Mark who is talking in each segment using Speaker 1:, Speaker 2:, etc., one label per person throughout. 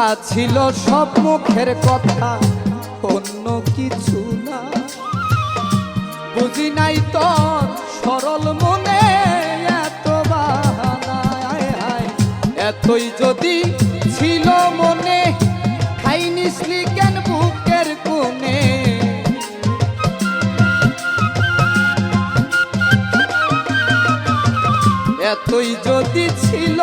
Speaker 1: যা ছিল সব মুখের কথা, অন্য কিছু না। বুঝি নাই তোর সরল মনে এত এতই যদি ছিল মনে, খাই নিসলি কেন বুকের কোণে? এতই যদি ছিল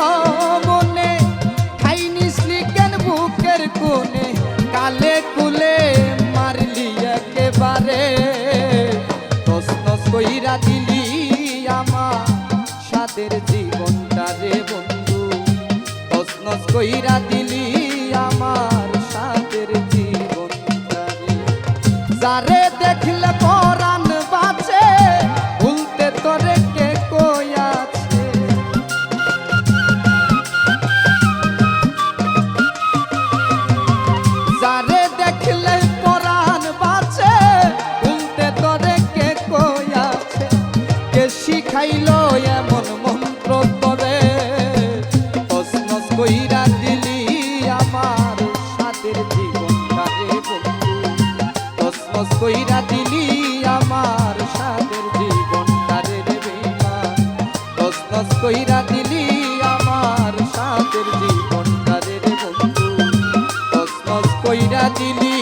Speaker 1: কোণে, কালে কুলে মারলি একেবারে। তস তস কইরা দিলি আমার সাদের জীবনটা রে বন্ধু। তস নস কইরা দিলি আমার সাদের জীবনটা রে। যারে দেখলে শিখাইলো এমন মন্ত্র তরে তসমস কইরা দিলি আমার সাদের জীবনটা রে বন্ধু। তসমস কইরা দিলি আমার সাদের জীবনটা রে রে বেঈমান তসমস কইরা দিলি আমার সাদের জীবনটা কইরা দিলি